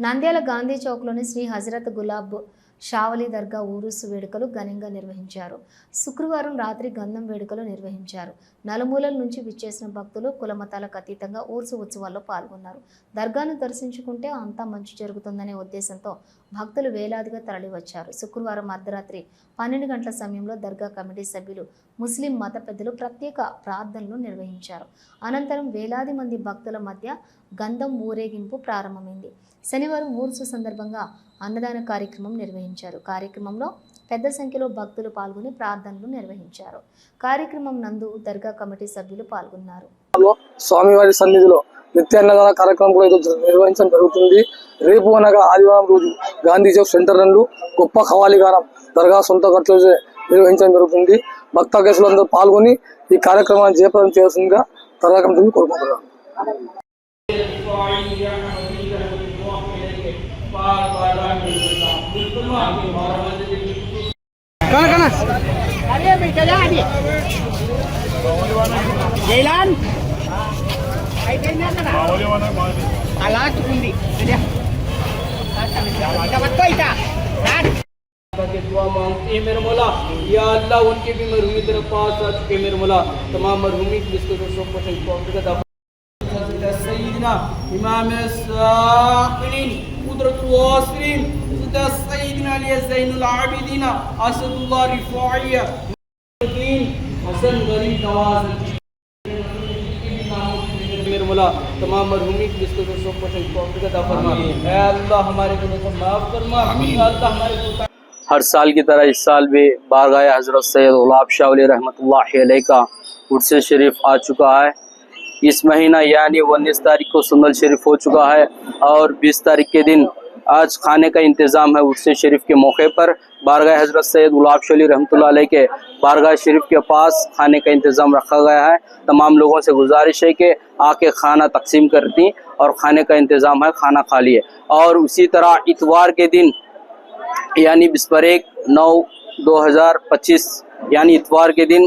నంద్యాల గాంధీ చౌక్లోని శ్రీ హజరత్ గులాబ్ షావలి దర్గా ఊరుసు వేడుకలు ఘనంగా నిర్వహించారు. శుక్రవారం రాత్రి గంధం వేడుకలు నిర్వహించారు. నలుమూలల నుంచి విచ్చేసిన భక్తులు కులమతాలకు అతీతంగా ఊర్సు ఉత్సవాల్లో పాల్గొన్నారు. దర్గాను దర్శించుకుంటే అంతా మంచి జరుగుతుందనే ఉద్దేశంతో భక్తులు వేలాదిగా తరలివచ్చారు. శుక్రవారం అర్ధరాత్రి పన్నెండు గంటల సమయంలో దర్గా కమిటీ సభ్యులు ముస్లిం మత పెద్దలు ప్రత్యేక ప్రార్థనలు నిర్వహించారు. అనంతరం వేలాది మంది భక్తుల మధ్య గంధం ఊరేగింపు ప్రారంభమైంది. శనివారం ఊర్సు సందర్భంగా అన్నదాన కార్యక్రమం నిర్వహించారు. కార్యక్రమంలో పెద్ద సంఖ్యలో భక్తులు పాల్గొని ప్రార్థనలు నిర్వహించారు. కార్యక్రమం నందు దర్గా కమిటీ సభ్యులు పాల్గొన్నారు. స్వామివారి సన్నిధిలో నిత్యాన్నదాన కార్యక్రమం కూడా ఈరోజు నిర్వహించడం జరుగుతుంది. రేపు అనగా ఆదివారం రోజు గాంధీ చౌక్ సెంటర్ నందు గొప్ప ఖవాలిగానం దర్గా సొంత ఖర్చులు నిర్వహించడం జరుగుతుంది. భక్త కేసులందరూ పాల్గొని ఈ కార్యక్రమాన్ని జయప్రదం చేయాల్సిందిగా దర్గా కమిటీని కోరుకుంటున్నాను. کون کون ارے بھائی جیلان مرملا یا اللہ ان کے بھی مرحومی طرف پاس آ چکے مرملا تمام مرحومی جس کو سیدنا امام الساقلین قدرت الواصلین سیدہ سیدنا علی زین العابدین اسد اللہ رفاعیہ حسن غریب کو سب کو فرما۔ اے اللہ ہمارے معاف فرما۔ اے اللہ ہمارے ہر سال کی طرح اس سال بھی بارگاہ حضرت سید غلاب شاہ علیہ رحمت اللہ علیہ کا قدس شریف آ چکا ہے۔ اس مہینہ یعنی انیس تاریخ کو سندل شریف ہو چکا ہے اور بیس تاریخ کے دن آج کھانے کا انتظام ہے عرصے شریف کے موقع پر۔ بارگاہ حضرت سید گلاب شلی رحمۃ اللہ علیہ کے بارگاہ شریف کے پاس کھانے کا انتظام رکھا گیا ہے۔ تمام لوگوں سے گزارش ہے کہ آ کے کھانا تقسیم کر دیں اور کھانے کا انتظام ہے کھانا کھا لیے اور اسی طرح اتوار کے دن یعنی بسپر ایک نو دو ہزار پچیس یعنی اتوار کے دن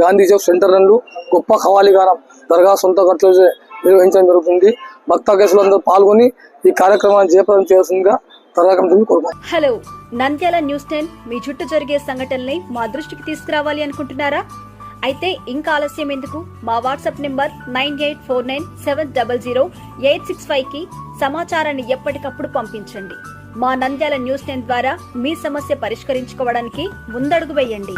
గాంధీ చౌక్ సెంటర్ నందు గొప్ప ఖవాలిగానం దర్గా సొంత ఖర్చులు నిర్వహించడం జరుగుతుంది. భక్త కేసులందరూ పాల్గొని ఈ కార్యక్రమాన్ని జయప్రదం చేయాల్సిందిగా దర్గా కమిటీని హలో నంద్యాల న్యూస్ టెన్ మీ చుట్టూ జరిగే సంఘటనల్ని మా దృష్టికి తీసుకురావాలి అనుకుంటున్నారా? అయితే ఇంకా ఆలస్యం ఎందుకు? మా WhatsApp number nine eight four nine seven double zero eight six ఫైవ్కి సమాచారాన్ని ఎప్పటికప్పుడు పంపించండి. మా నంద్యాల న్యూస్ టెన్ ద్వారా మీ సమస్య పరిష్కరించుకోవడానికి ముందడుగు వేయండి.